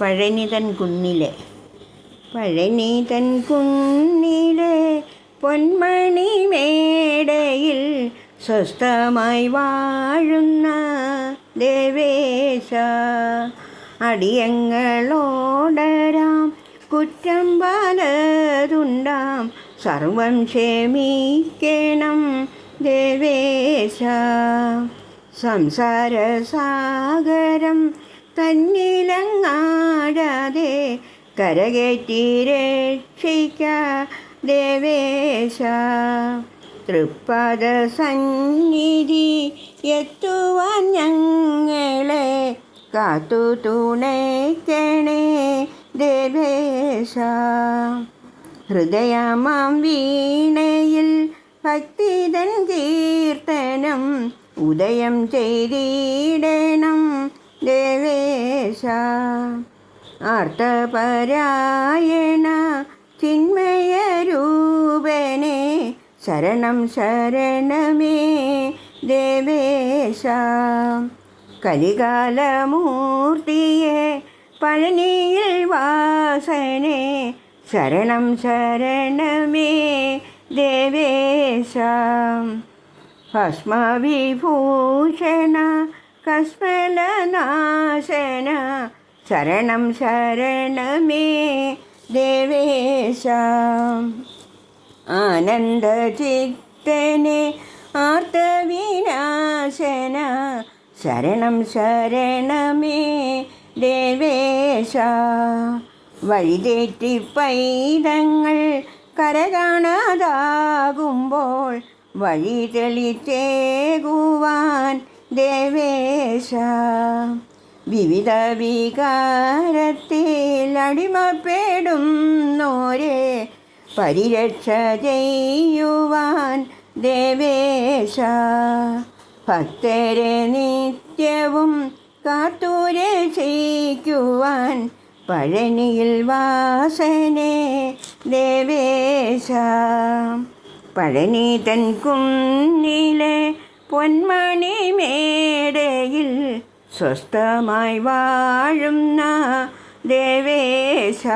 പഴനിതൻ കുന്നിലെ പഴനിതൻ കുന്നിലെ പൊന്മണി മേടയിൽ സ്വസ്ഥമായി വാഴുന്ന ദേവേശ. അടിയങ്ങളോടരാം കുറ്റം പലതുണ്ടാം. സർവം ക്ഷമിക്കണം ദേവേശ. സംസാരസാഗരം തന്നിലങ്ങാടാതെ കരകയറ്റി രക്ഷിക്ക ദേവേശ. തൃപ്പദ സന്നിധി എത്തുവാൻ ഞങ്ങളെ കാത്തു തുണയ്ക്കണേ ദേവേശ. ഹൃദയമാം വീണയിൽ ഭക്തിതൻ കീർത്തനം ഉദയം ചെയ്തിടണം. ആർത്തപരായണ ചിന്മയരൂപനെ ശരണം ശരണമേ ദേവേശ. കലികാലമൂർത്തിയെ പഴനിയിൽ വാസനെ ശരണം ശരണമേ ദേവേശ. ഭസ്മവിഭൂഷണ കസ്മലനാശന. ശരണം ശരണമേ ദേവേശ. ആനന്ദചിത്തനെ ആർത്തവിനാശന. ശരണം ശരണമേ ദേവേശ. വഴിതെറ്റി പൈതങ്ങൾ കരകാണാതാകുമ്പോൾ വഴി തെളിച്ചേകുവാൻ ദേവേശ. വിവിധ വികാരത്തിൽ അടിമപ്പെടുന്നോരെ പരിരക്ഷ ചെയ്യുവാൻ ദേവേശ. ഭക്തരെ നിത്യവും കാത്തുരക്ഷിക്കുവാൻ പഴനിയിൽ വാസനെ ദേവേശ. പഴനി തൻ കുന്നിലെ പൊന്മണി സ്വസ്ഥമായി വാഴുന്ന ദേവേശ.